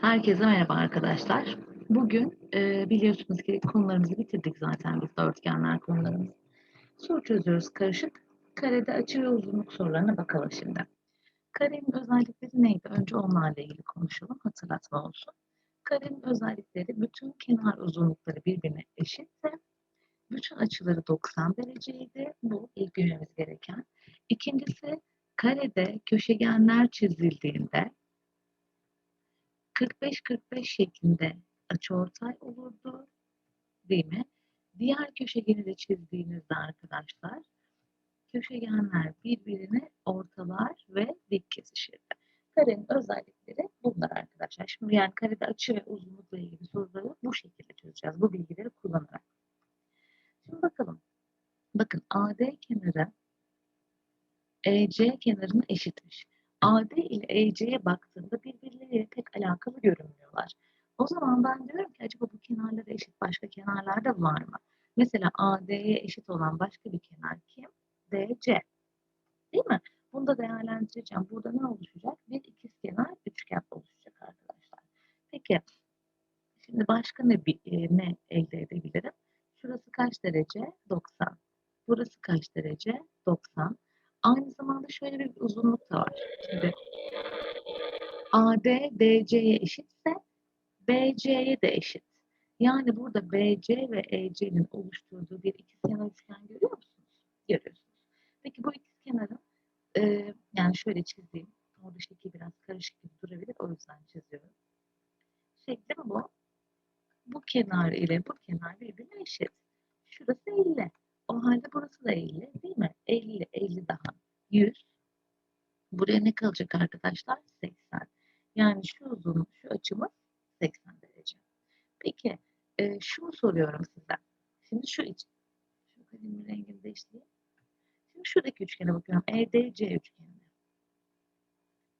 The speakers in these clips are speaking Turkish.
Herkese merhaba arkadaşlar. Bugün e, biliyorsunuz ki konularımızı bitirdik zaten biz dörtgenler konularımız. Soru çözüyoruz karışık. Karede açı ve uzunluk sorularına bakalım şimdi. Karenin özellikleri neydi? Önce onlarla ilgili konuşalım. Hatırlatma olsun. Karenin özellikleri bütün kenar uzunlukları birbirine eşitti. Bütün açıları 90 dereceydi. Bu ilk bilmemiz gereken. İkincisi karede köşegenler çizildiğinde 45-45 şeklinde açıortay olurdu. Değil mi? Diğer köşegeni de çizdiğinizde arkadaşlar köşegenler birbirini ortalar ve dik kesişirdi. Karenin özellikleri bunlar arkadaşlar. Şimdi yani karede açı ve uzunlukla ilgili soruları bu şekilde çözeceğiz. Bu bilgileri kullanarak. Şimdi bakalım. Bakın AD kenarı EC kenarına eşitmiş. AD ile EC'ye pek alakalı görünmüyorlar. O zaman ben diyorum ki acaba bu kenarlara eşit başka kenarlar da var mı? Mesela AD'ye eşit olan başka bir kenar kim? DC. Değil mi? Bunu da değerlendireceğim. Burada ne oluşacak? Bir ikizkenar üçgen oluşacak arkadaşlar. Peki şimdi başka ne, e, ne elde edebilirim? Şurası kaç derece? 90. Burası kaç derece? 90. Aynı zamanda şöyle bir uzunluk da var. Şimdi AD DC'ye eşitse BC'ye de eşit. Yani burada BC ve EC'nin oluşturduğu bir ikizkenar üçgen görüyor musunuz? Görüyorsunuz. Peki bu ikizkenarın e, yani şöyle çizeyim. Orada şekil biraz karışık gibi durabilir. O yüzden çiziyorum. Şeklim bu. Bu kenar ile bu kenar birbirine eşit. Şurası 50. O halde burası da 50 değil mi? 50, 50 daha 100. Buraya ne kalacak arkadaşlar? 80. Yani şu uzunluk, şu açımız 80 derece. Peki e, şunu soruyorum size. Şimdi şu için. Şu kalemin rengini değiştireyim. Şimdi şuradaki üçgene bakıyorum. EDC üçgeni.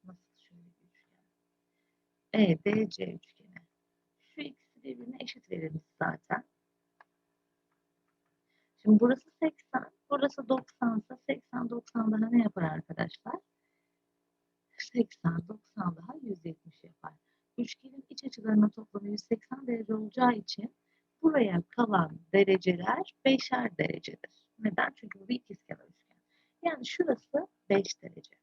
Nasıl şöyle bir üçgen? EDC üçgeni. Şu ikisi birbirine eşit verilmiş zaten. Şimdi burası 80, burası 90 ise 80, 90 daha ne yapar arkadaşlar? 80, 90 daha 170 yapar. Üçgenin iç açılarının toplamı 180 derece olacağı için buraya kalan dereceler 5'er derecedir. Neden? Çünkü bu bir ikizkenar üçgen. Yani şurası 5 derece.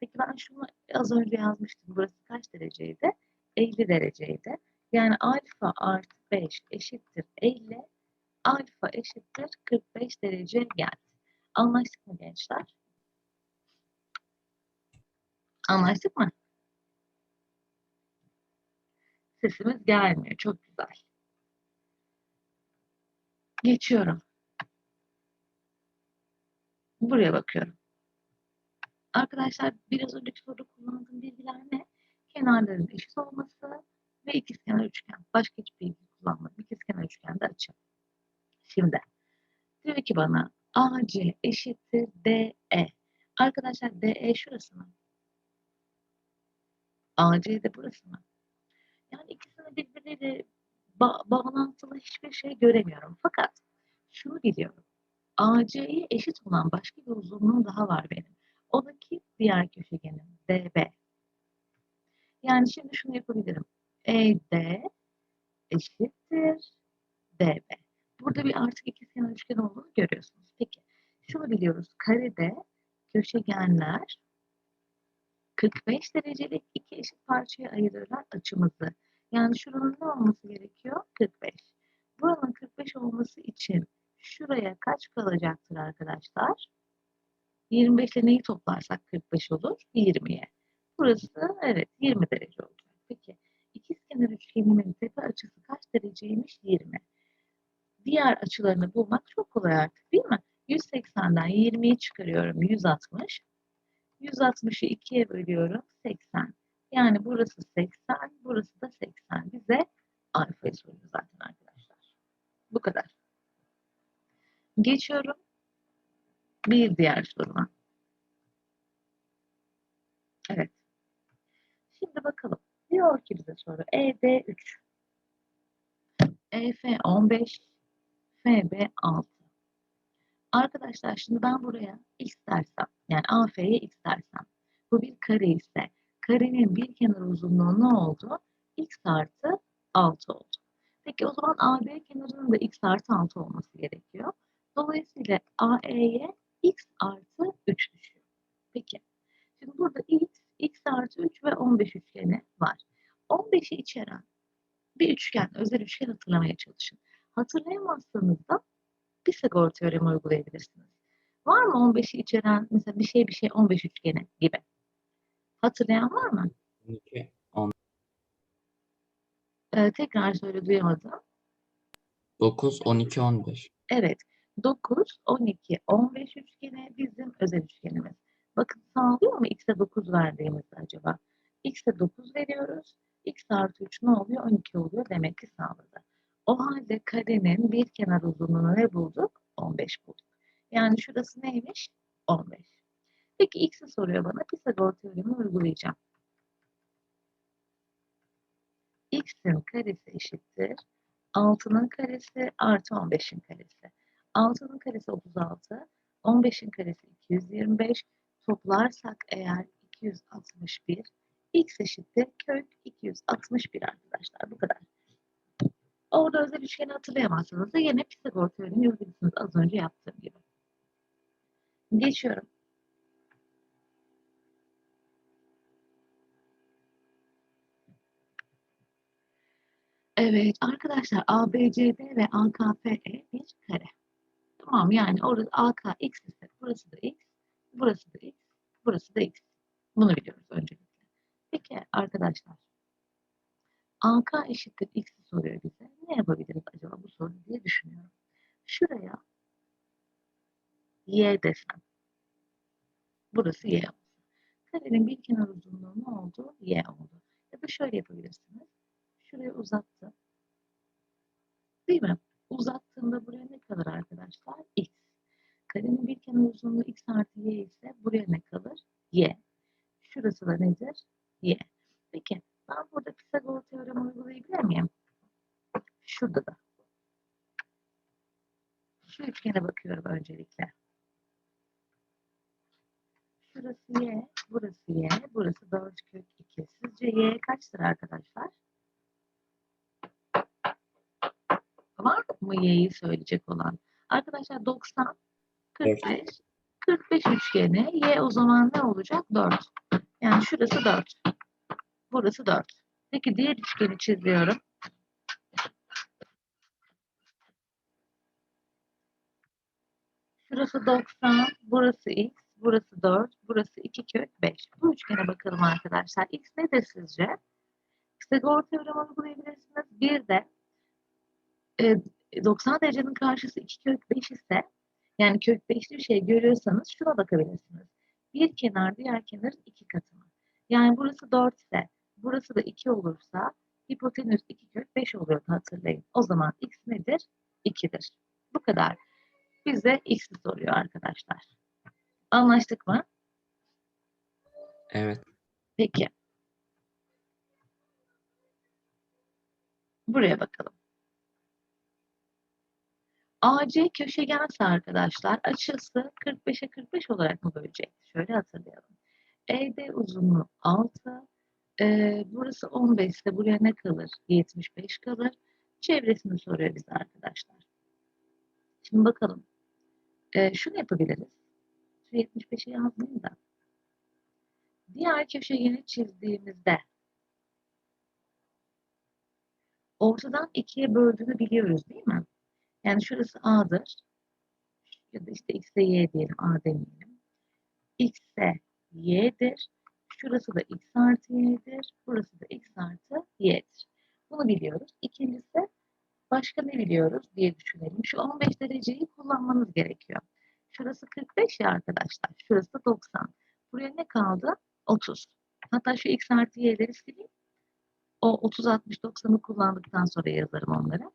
Peki ben şunu az önce yazmıştım. Burası kaç dereceydi? 50 dereceydi. Yani alfa artı 5 eşittir 50 alfa eşittir 45 derece geldi. Anlaştık mı gençler? Anlaştık mı? Sesimiz gelmiyor. Çok güzel. Geçiyorum. Buraya bakıyorum. Arkadaşlar biraz önceki soruda kullandığım bilgiler ne? Kenarların eşit olması ve ikizkenar üçgen. Başka hiçbir bilgi kullanmadım. İkizkenar üçgende açı. Şimdi diyor ki bana AC eşittir DE. Arkadaşlar DE şurası mı? AC de burası mı? Yani ikisini birbirleriyle ba bağlantılı hiçbir şey göremiyorum. AC'ye eşit olan başka bir uzunluğum daha var benim. O da ki diğer köşegenim DB. Yani şimdi şunu yapabilirim. ED eşittir DB. Burada bir artık ikizkenar üçgen olduğunu görüyorsunuz. Peki şunu biliyoruz. Karede köşegenler 45 derecelik iki eşit parçaya ayırırlar açımızı. Yani şuranın ne olması gerekiyor? 45. Buranın 45 olması için şuraya kaç kalacaktır arkadaşlar? 25 ile neyi toplarsak 45 olur? 20'ye. Burası evet 20 derece olacak. Peki ikizkenar üçgenimin tepe açısı kaç dereceymiş? 20 diğer açılarını bulmak çok kolay artık değil mi? 180'den 20'yi çıkarıyorum 160. 160'ı 2'ye bölüyorum 80. Yani burası 80, burası da 80. Bize alfayı soruyor zaten arkadaşlar. Bu kadar. Geçiyorum bir diğer soruma. Evet. Şimdi bakalım. Diyor ki bize soru ED3 EF 15 FB6. Arkadaşlar şimdi ben buraya x dersem yani AF'ye x dersem bu bir kare ise karenin bir kenar uzunluğu ne oldu? x artı 6 oldu. Peki o zaman AB kenarının da x artı 6 olması gerekiyor. Dolayısıyla AE'ye x artı 3 düşüyor. Peki. Şimdi burada x, x artı 3 ve 15 üçgeni var. 15'i içeren bir üçgen, özel üçgen hatırlamaya çalışın. Hatırlayamazsanız da Pisagor teoremi uygulayabilirsiniz. Var mı 15'i içeren mesela bir şey bir şey 15 üçgeni gibi? Hatırlayan var mı? 12, Ee, tekrar söyle duyamadım. 9, 12, 15. Evet. 9, 12, 15 üçgeni bizim özel üçgenimiz. Bakın sağlıyor mu x'e 9 verdiğimizde acaba? x'e 9 veriyoruz. x artı 3 ne oluyor? 12 oluyor. Demek ki sağladı. O halde karenin bir kenar uzunluğunu ne bulduk? 15 bulduk. Yani şurası neymiş? 15. Peki x'i soruyor bana. Pisagor teoremi uygulayacağım. x'in karesi eşittir. 6'nın karesi artı 15'in karesi. 6'nın karesi 36, 15'in karesi 225. Toplarsak eğer 261, x eşittir kök 261 arkadaşlar. Bu kadar. Orada özel üçgeni hatırlayamazsınız da yine Pisagor teoremi yazıyorsunuz az önce yaptığım gibi. Geçiyorum. Evet arkadaşlar ABCD ve AKFE bir kare. Tamam yani orada AK x ise burası da x, burası da x, burası da x. Bunu biliyoruz öncelikle. Peki arkadaşlar AK eşittir x'i soruyor bize. Ne yapabiliriz acaba bu soru diye düşünüyorum. Şuraya y desem. Burası y olsun. Karenin bir kenar uzunluğu ne oldu? Y oldu. Ya da şöyle yapabilirsiniz. Şuraya uzattım. Değil mi? Uzattığımda buraya ne kalır arkadaşlar? X. Karenin bir kenar uzunluğu x artı y ise buraya ne kalır? Y. Şurası da nedir? Y. Peki ben burada Pisagor teoremi uygulayabilir miyim? Şurada da. Şu üçgene bakıyorum öncelikle. Şurası y, burası y, burası 4 kök 2. Sizce y kaçtır arkadaşlar? Var mı y'yi söyleyecek olan? Arkadaşlar 90, 45, 45 üçgeni. Y o zaman ne olacak? 4. Yani şurası 4. Burası 4. Peki diğer üçgeni çiziyorum. Şurası 90, burası x, burası 4, burası 2 kök 5. Bu üçgene bakalım arkadaşlar. X nedir sizce? Pisagor teoremi uygulayabilirsiniz. Bir de e, 90 derecenin karşısı 2 kök 5 ise yani kök 5'li bir şey görüyorsanız şuna bakabilirsiniz. Bir kenar diğer kenarın iki katı mı? Yani burası 4 ise burası da 2 olursa hipotenüs 2 kök 5 oluyordu hatırlayın. O zaman x nedir? 2'dir. Bu kadar. Bize x'i soruyor arkadaşlar. Anlaştık mı? Evet. Peki. Buraya bakalım. AC köşegense arkadaşlar açısı 45'e 45 olarak mı bölecek? Şöyle hatırlayalım. ED uzunluğu 6. Ee, burası 15 ise buraya ne kalır? 75 kalır. Çevresini soruyor bize arkadaşlar. Şimdi bakalım. Ee, şunu yapabiliriz. Şu 75'i yazmayayım da. Diğer köşegeni çizdiğimizde ortadan ikiye böldüğünü biliyoruz değil mi? Yani şurası A'dır. Ya da işte X'e Y diyelim. A demeyelim. X'e Y'dir. Şurası da X artı Y'dir. Burası da X artı Y'dir. Bunu biliyoruz. İkincisi başka ne biliyoruz diye düşünelim. Şu 15 dereceyi kullanmanız gerekiyor. Şurası 45 ya arkadaşlar. Şurası 90. Buraya ne kaldı? 30. Hatta şu X artı Y'leri sileyim. O 30, 60, 90'ı kullandıktan sonra yazarım onları.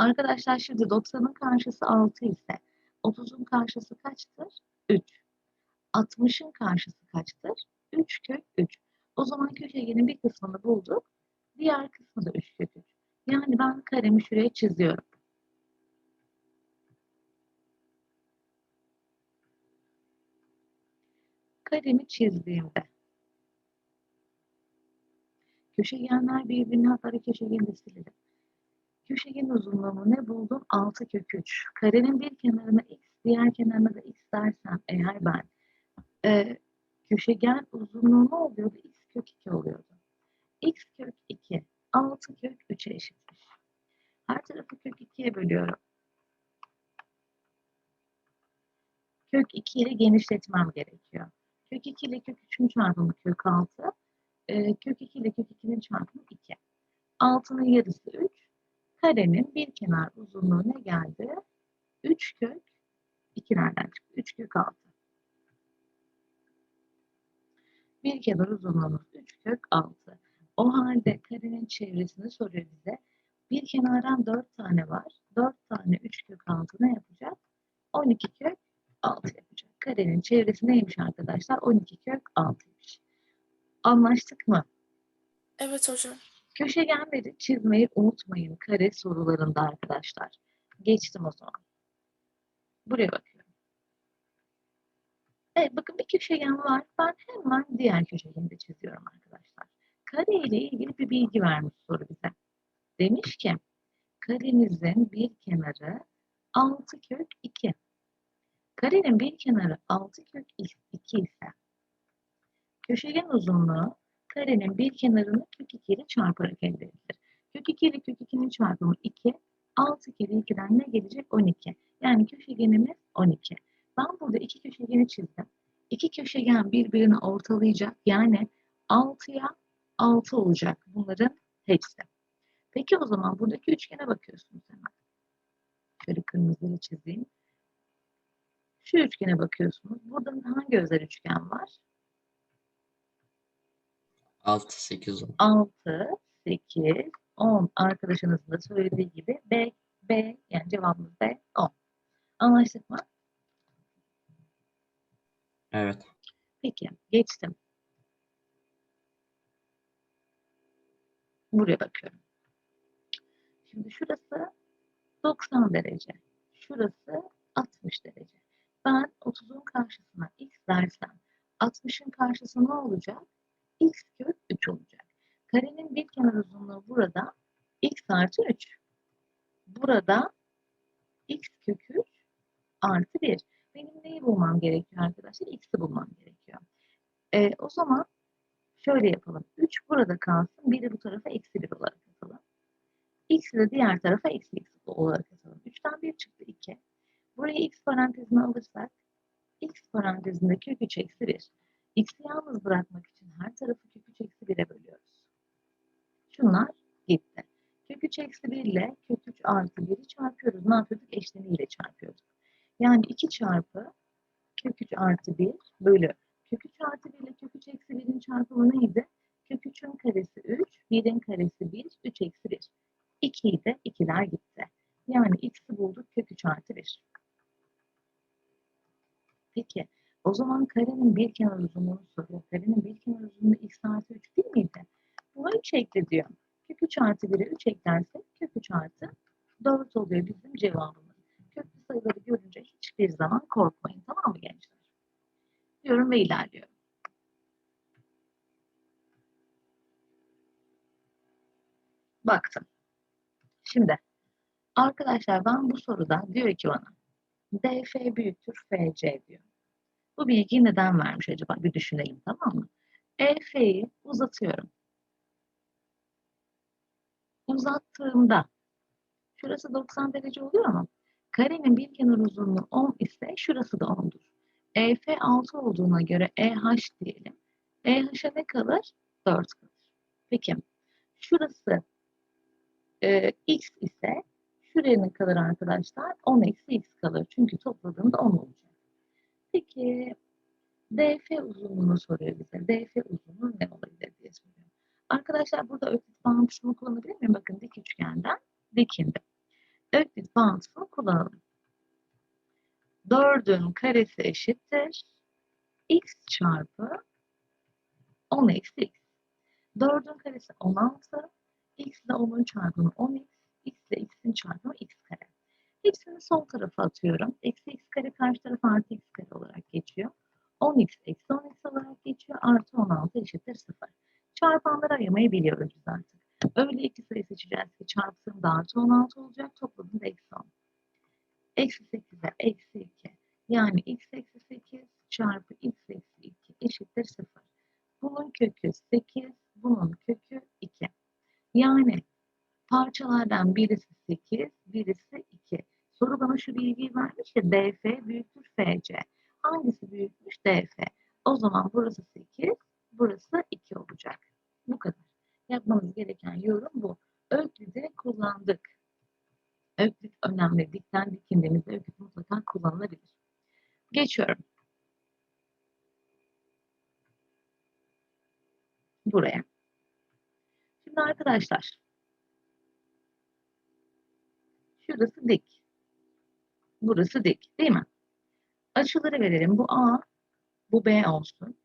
Arkadaşlar şimdi 90'ın karşısı 6 ise 30'un karşısı kaçtır? 3. 60'ın karşısı kaçtır? 3 kök 3. O zaman köşegenin bir kısmını bulduk. Diğer kısmı da 3 kök 3. Yani ben karemi şuraya çiziyorum. Karemi çizdiğimde Köşegenler birbirini hatta bir köşegeni de. Köşegen uzunluğunu ne buldum? 6 kök 3. Karenin bir kenarına x, diğer kenarına da x dersem eğer ben e, köşegen uzunluğu ne oluyordu? x kök 2 oluyordu. x kök 2 6 kök 3'e eşitmiş. Her tarafı kök 2'ye bölüyorum. Kök 2 ile genişletmem gerekiyor. Kök 2 ile kök 3'ün çarpımı kök 6. E, kök 2 ile kök 2'nin çarpımı 2. 6'nın yarısı 3. Karenin bir kenar uzunluğu ne geldi? 3 kök 2 nereden çıktı? 3 kök 6. Bir kenar uzunluğumuz 3 kök 6. O halde karenin çevresini soruyor bize. Bir kenardan 4 tane var. 4 tane 3 kök 6 ne yapacak? 12 kök 6 yapacak. Karenin çevresi neymiş arkadaşlar? 12 kök 6'ymış. Anlaştık mı? Evet hocam. Köşegenleri çizmeyi unutmayın kare sorularında arkadaşlar. Geçtim o zaman. Buraya bakıyorum. Evet bakın bir köşegen var. Ben hemen diğer köşegeni de çiziyorum arkadaşlar. Kare ile ilgili bir bilgi vermiş soru bize. Demiş ki karemizin bir kenarı 6 kök 2. Karenin bir kenarı 6 kök 2 ise köşegen uzunluğu karenin bir kenarını 2 ile çarparak elde edilir. Kök 2 ile kök 2'nin çarpımı 2. 6 kere 2'den ne gelecek? 12. Yani köşegenimiz 12. Ben burada iki köşegeni çizdim. İki köşegen birbirini ortalayacak. Yani 6'ya 6 olacak bunların hepsi. Peki o zaman buradaki üçgene bakıyorsunuz hemen. Şöyle kırmızıyla çizeyim. Şu üçgene bakıyorsunuz. Burada hangi özel üçgen var? 6, 8, 10. 6, 8, 10 arkadaşınızın da söylediği gibi B, B yani cevabımız B 10. Anlaştık mı? Evet. Peki geçtim. Buraya bakıyorum. Şimdi şurası 90 derece. Şurası 60 derece. Ben 30'un karşısına x dersem 60'ın karşısı ne olacak? X kök 3 olacak. Karenin bir kenar uzunluğu burada x artı 3. Burada x kök 3 artı 1. Benim neyi bulmam gerekiyor arkadaşlar? X'i bulmam gerekiyor. Ee, o zaman şöyle yapalım. 3 burada kalsın. 1'i bu tarafa eksi 1 olarak atalım. X'i de diğer tarafa eksi x olarak atalım. 3'ten 1 çıktı 2. Buraya x parantezine alırsak x parantezinde kök 3 eksi 1. X'i yalnız bırakmak için her tarafı kök 3 eksi 1'e bölüyoruz. Şunlar gitti. Kök 3 eksi 1 ile kök 3 artı 1'i çarpıyoruz. Ne yapıyorduk? Eşleniyle çarpıyorduk. Yani 2 çarpı kök 3 artı 1 bölü. Kök 3 artı 1 ile kök 3 eksi 1'in çarpımı neydi? Kök 3'ün karesi 3, 1'in karesi 1, 3 eksi 1. 2'yi de 2'ler gitti. Yani x'i bulduk kök 3 artı 1. Peki o zaman karenin bir kenar uzunluğunu soruyor. Karenin bir kenar uzunluğu x artı 3 değil miydi? Buna 3 ekle diyor. Kök 3 artı 1'e 3 eklersek kök 3 artı 4 oluyor bizim cevabımız. Köklü sayıları görünce hiçbir zaman korkmayın tamam mı gençler? Diyorum ve ilerliyorum. Baktım. Şimdi arkadaşlar ben bu soruda diyor ki bana DF büyüktür FC diyor. Bu bilgiyi neden vermiş acaba? Bir düşünelim tamam mı? EF'yi uzatıyorum. Uzattığımda şurası 90 derece oluyor ama karenin bir kenar uzunluğu 10 ise şurası da 10'dur. EF 6 olduğuna göre EH diyelim. EH'e ne kalır? 4 kalır. Peki şurası e, x ise şuraya ne kalır arkadaşlar? 10 eksi x kalır. Çünkü topladığımda 10 olacak. Peki DF uzunluğunu soruyor bize. DF uzunluğu ne olabilir diye soruyor. Arkadaşlar burada öklit bağıntısını kullanabilir miyim? Bakın dik üçgenden dikindi. Öklit bağıntısını kullanalım. 4'ün karesi eşittir. x çarpı 10 eksi x. 4'ün karesi 16. x ile 10'un çarpımı 10x. x ile x'in çarpımı x kare. Hepsini sol tarafa atıyorum. Eksi x kare karşı tarafa artı x kare olarak geçiyor. 10x eksi 10x olarak geçiyor. Artı 16 eşittir 0. Çarpanları ayırmayı biliyoruz biz artık. Öyle iki sayı seçeceğiz ki çarpısında artı 16 olacak, toplamında eksi 10. Eksi 8'e eksi 2. Yani x eksi 8 çarpı x eksi 2 eşittir 0. Bunun kökü 8, bunun kökü 2. Yani parçalardan birisi 8, birisi 2. Soru bana şu bilgiyi vermiş ya DF büyüktür FC. Hangisi büyükmüş DF? O zaman burası 8, burası 2 olacak. Bu kadar. Yapmamız gereken yorum bu. Öklid'i kullandık. Öklit önemli. Dikten dikindiğimizde öklit mutlaka kullanılabilir. Geçiyorum. Buraya. Şimdi arkadaşlar. Şurası dik. Burası dik. Değil mi? Açıları verelim. Bu A, bu B olsun.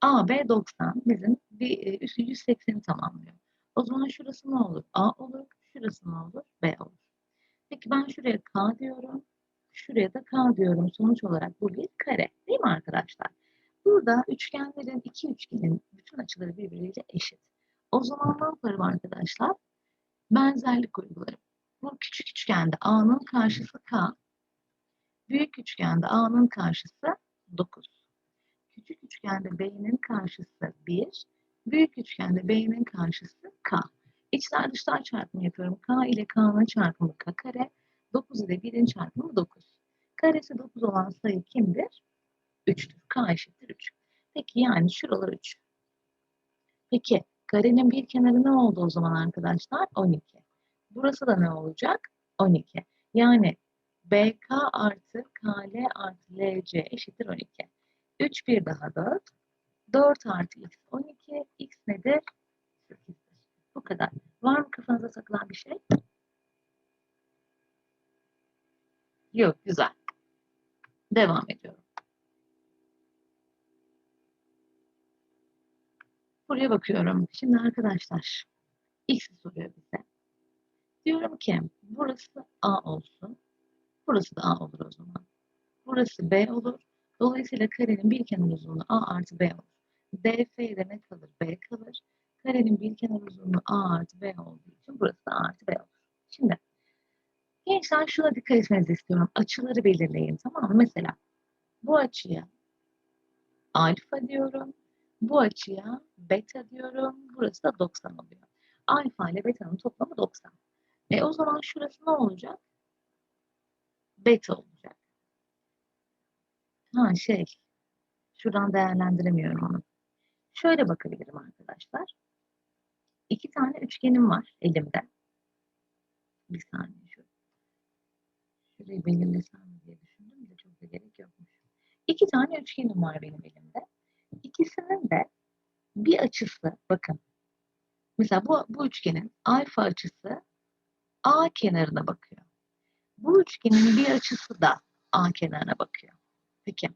A, B 90. Bizim bir e, üstü 180'i tamamlıyor. O zaman şurası ne olur? A olur. Şurası ne olur? B olur. Peki ben şuraya K diyorum. Şuraya da K diyorum. Sonuç olarak bu bir kare. Değil mi arkadaşlar? Burada üçgenlerin, iki üçgenin bütün açıları birbiriyle eşit. O zaman ne yaparım arkadaşlar? Benzerlik uygularım. Bu küçük üçgende A'nın karşısı K. Büyük üçgende A'nın karşısı 9. Küçük üçgende B'nin karşısı 1. Büyük üçgende B'nin karşısı K. İçler dışlar çarpımı yapıyorum. K ile K'nın çarpımı K kare. 9 ile 1'in çarpımı 9. Karesi 9 olan sayı kimdir? 3'tür. K eşittir 3. Peki yani şuralar 3. Peki karenin bir kenarı ne oldu o zaman arkadaşlar? 12. Burası da ne olacak? 12. Yani BK artı KL artı LC eşittir 12. 3 bir daha 4. 4 artı x 12. x nedir? 8'dir. Bu kadar. Var mı kafanıza takılan bir şey? Yok. Güzel. Devam ediyorum. Buraya bakıyorum. Şimdi arkadaşlar x'i soruyor bize. Diyorum ki burası A olsun. Burası da A olur o zaman. Burası B olur. Dolayısıyla karenin bir kenar uzunluğu A artı B olur. DF'de ne kalır? B kalır. Karenin bir kenar uzunluğu A artı B olduğu için burası da A artı B olur. Şimdi gençler şuna dikkat etmenizi istiyorum. Açıları belirleyin tamam mı? Mesela bu açıya alfa diyorum. Bu açıya beta diyorum. Burası da 90 oluyor. Alfa ile beta'nın toplamı 90. E o zaman şurası ne olacak? Beta olacak. Ha şey, şuradan değerlendiremiyorum onu. Şöyle bakabilirim arkadaşlar. İki tane üçgenim var elimde. Bir saniye şu. Şurayı belirlesem diye düşündüm de çok da gerek yokmuş. İki tane üçgenim var benim elimde. İkisinin de bir açısı, bakın. Mesela bu, bu üçgenin alfa açısı A kenarına bakıyor. Bu üçgenin bir açısı da A kenarına bakıyor. Peki,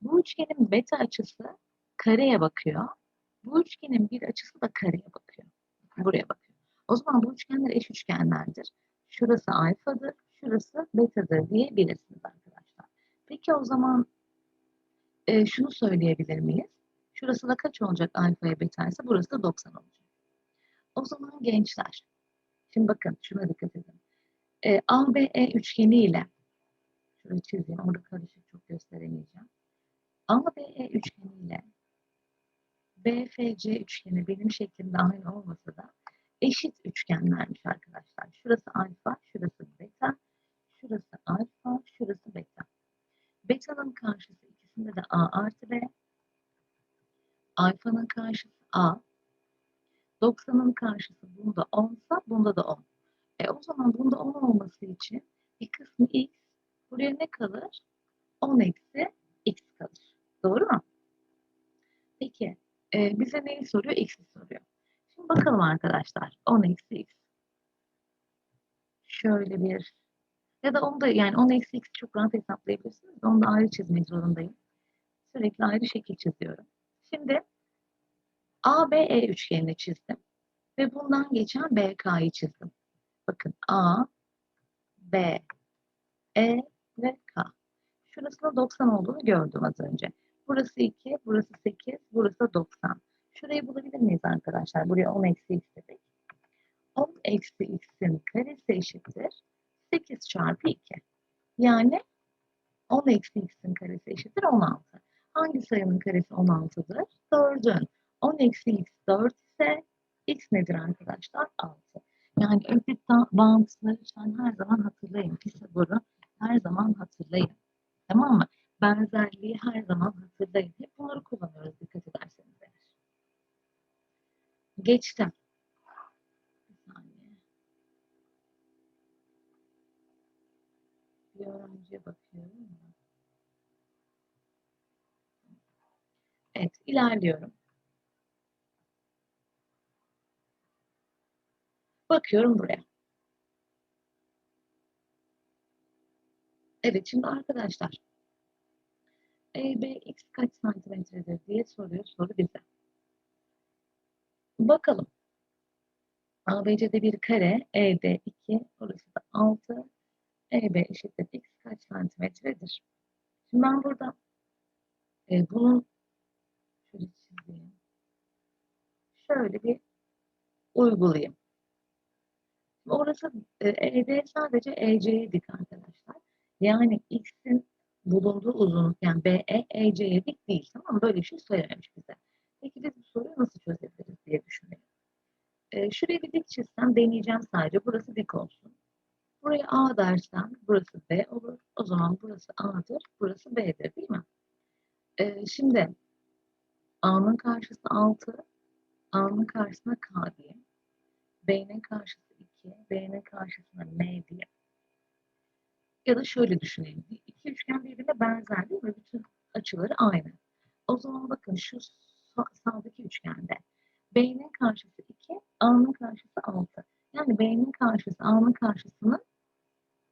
bu üçgenin beta açısı kareye bakıyor. Bu üçgenin bir açısı da kareye bakıyor. Buraya bakıyor. O zaman bu üçgenler eş üçgenlerdir. Şurası alfadır, şurası betadır diyebilirsiniz arkadaşlar. Peki o zaman e, şunu söyleyebilir miyiz? Şurası da kaç olacak alfaya beta ise burası da 90 olacak. O zaman gençler, şimdi bakın şuna dikkat edin. E, ABE üçgeni ile şurayı çizeyim, orada karışık çok gösteremeyeceğim. ABE üçgeni ile BFC üçgeni benim şeklimde aynı olmasa da eşit üçgenlermiş arkadaşlar. Şurası alfa, şurası beta, şurası alfa, şurası beta. Beta'nın karşısı ikisinde de A artı B. Alfa'nın karşısı A. 90'ın karşısı bunda 10 sa bunda da 10. Zaman bunda 10 olması için bir kısmı x, buraya ne kalır? 10 eksi x kalır. Doğru mu? Peki, e, bize neyi soruyor? X'i soruyor. Şimdi bakalım arkadaşlar. 10 eksi x. Şöyle bir ya da onu da yani 10 eksi x'i çok rahat hesaplayabilirsiniz. Onu da ayrı çizmek zorundayım. Sürekli ayrı şekil çiziyorum. Şimdi ABE üçgenini çizdim. Ve bundan geçen BK'yı çizdim. A, B, E ve K. Şurasında 90 olduğunu gördüm az önce. Burası 2, burası 8, burası da 90. Şurayı bulabilir miyiz arkadaşlar? Buraya 10 eksi x dedik. 10 eksi x'in karesi eşittir 8 çarpı 2. Yani 10 eksi x'in karesi eşittir 16. Hangi sayının karesi 16'dır? 4'ün. 10 eksi x 4 ise x nedir arkadaşlar? 6. Yani öklit bağıntıları lütfen her zaman hatırlayın. Pisagor'u her zaman hatırlayın. Tamam mı? Benzerliği her zaman hatırlayın. Hep bunları kullanıyoruz dikkat ederseniz. Geçtim. Bir öğrenciye bakıyorum. Evet, ilerliyorum. Bakıyorum buraya. Evet, şimdi arkadaşlar EBX kaç santimetredir diye soruyor soru bize. Bakalım. ABC'de bir kare, ED 2, orası da 6, EB eşittir x kaç santimetredir? Şimdi ben burada e, bunun. Şöyle bir uygulayayım. Orası e, ED sadece EC'ye dik arkadaşlar. Yani x'in bulunduğu uzunluk yani BE EC'ye dik değil. Tamam mı? Böyle bir şey söylememiş bize. Peki biz bu soruyu nasıl çözebiliriz diye düşünelim. E, şuraya bir dik çizsem deneyeceğim sadece. Burası dik olsun. Buraya A dersem burası B olur. O zaman burası A'dır, burası B'dir değil mi? E, şimdi A'nın karşısı 6, A'nın karşısına K diyeyim. B'nin karşısı 2, B'nin karşısına M diye. Ya da şöyle düşünelim. İki üçgen birbirine benzer değil mi? Bütün açıları aynı. O zaman bakın şu sağ- sağdaki üçgende B'nin karşısı 2, A'nın karşısı 6. Yani B'nin karşısı A'nın karşısının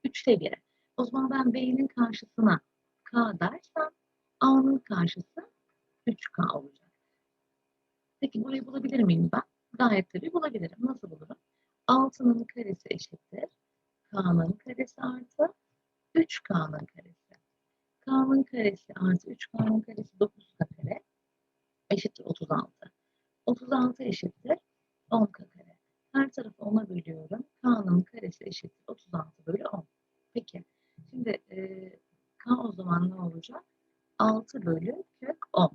3'te 1'i. O zaman ben B'nin karşısına K dersem A'nın karşısı 3K olacak. Peki burayı bulabilir miyim ben? Gayet tabii bulabilirim. Nasıl bulurum? 6'nın karesi eşittir. K'nın karesi artı 3K'nın karesi. K'nın karesi artı 3K'nın karesi 9K kare eşittir 36. 36 eşittir 10K kare. Her tarafı 10'a bölüyorum. K'nın karesi eşittir 36 bölü 10. Peki. Şimdi e, K o zaman ne olacak? 6 bölü kök 10.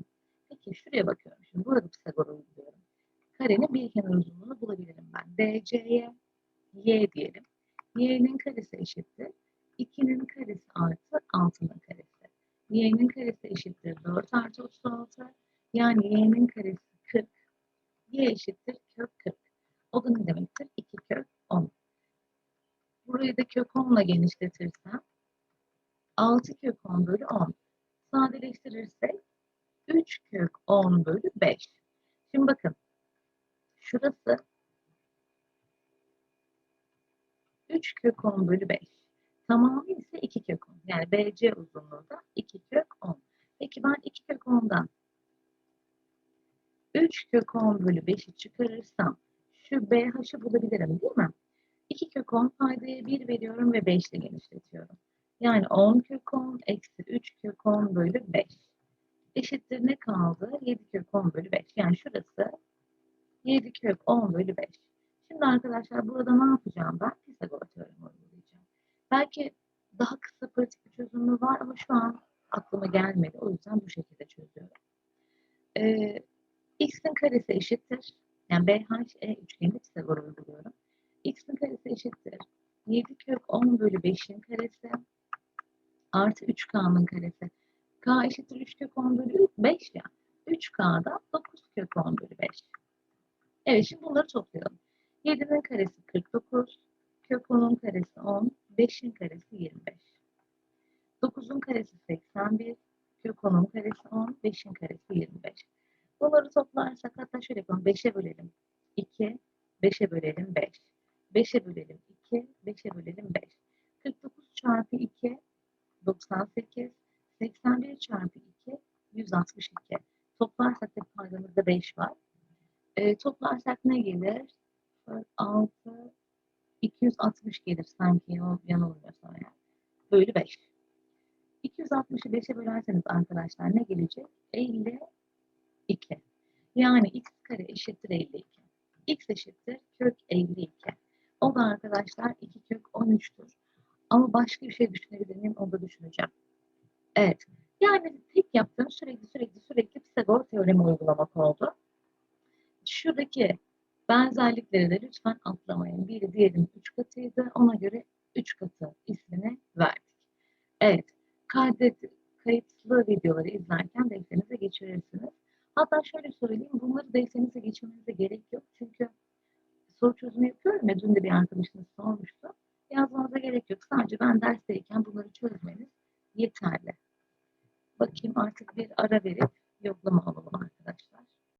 Peki şuraya bakıyorum. Şimdi burada Pisagor'u uyguluyorum. Karenin bir kenar uzunluğunu bulabilirim ben. DC'ye y diyelim. y'nin karesi eşittir. 2'nin karesi artı 6'nın karesi. y'nin karesi eşittir 4 artı 36. Yani y'nin karesi 40. y eşittir kök 40. O da ne demektir? 2 kök 10. Burayı da kök 10 ile genişletirsem 6 kök 10 bölü 10. Sadeleştirirsek 3 kök 10 bölü 5. Şimdi bakın. Şurası 3 kök 10 bölü 5. Tamamı ise 2 kök 10. Yani BC uzunluğu da 2 kök 10. Peki ben 2 kök 10'dan 3 kök 10 bölü 5'i çıkarırsam şu BH'ı bulabilirim değil mi? 2 kök 10 paydaya 1 veriyorum ve 5 ile genişletiyorum. Yani 10 kök 10 eksi 3 kök 10 bölü 5 eşittir ne kaldı? 7 kök 10 bölü 5. Yani şurası 7 kök 10 bölü 5. Şimdi arkadaşlar burada ne yapacağım ben? Pisagor teoremi uygulayacağım. Belki daha kısa pratik bir çözümü var ama şu an aklıma gelmedi. O yüzden bu şekilde çözüyorum. Ee, x'in karesi eşittir. Yani BHE üçgeninde Pisagor uyguluyorum. x'in karesi eşittir. 7 kök 10 bölü 5'in karesi artı 3k'nın karesi. k eşittir 3 kök 10 bölü 5 ya. 3k'da 9 kök 10 bölü 5. Evet şimdi bunları toplayalım. 7'nin karesi 49, kök 10'un karesi 10, 5'in karesi 25. 9'un karesi 81, kök 10'un karesi 10, 5'in karesi 25. Bunları toplarsak hatta şöyle yapalım. 5'e bölelim 2, 5'e bölelim 5. 5'e bölelim 2, 5'e bölelim 5. 49 çarpı 2, 98. 81 çarpı 2, 162. Toplarsak da paydamızda 5 var. E, toplarsak ne gelir? 6, 260 gelir sanki yan- yanılmıyorsam yani. Bölü 5. 260'ı 5'e bölerseniz arkadaşlar ne gelecek? 52. Yani x kare eşittir 52. x eşittir kök 52. O da arkadaşlar 2 kök 13'tür. Ama başka bir şey düşünebilir miyim? Onu da düşüneceğim. Evet. Yani tek yaptığım sürekli sürekli sürekli Pisagor teoremi uygulamak oldu. Şuradaki benzerlikleri lütfen atlamayın. Biri diğerinin 3 katıydı. Ona göre 3 katı ismini verdik. Evet. Kaydet, kayıtlı videoları izlerken defterinize geçirirsiniz. Hatta şöyle söyleyeyim. Bunları defterinize geçirmenize gerek yok. Çünkü soru çözümü yapıyorum ya. Dün de bir arkadaşınız sormuştu. Yazmanıza gerek yok. Sadece ben dersteyken bunları çözmeniz yeterli. Bakayım artık bir ara verip yoklama alalım arkadaşlar.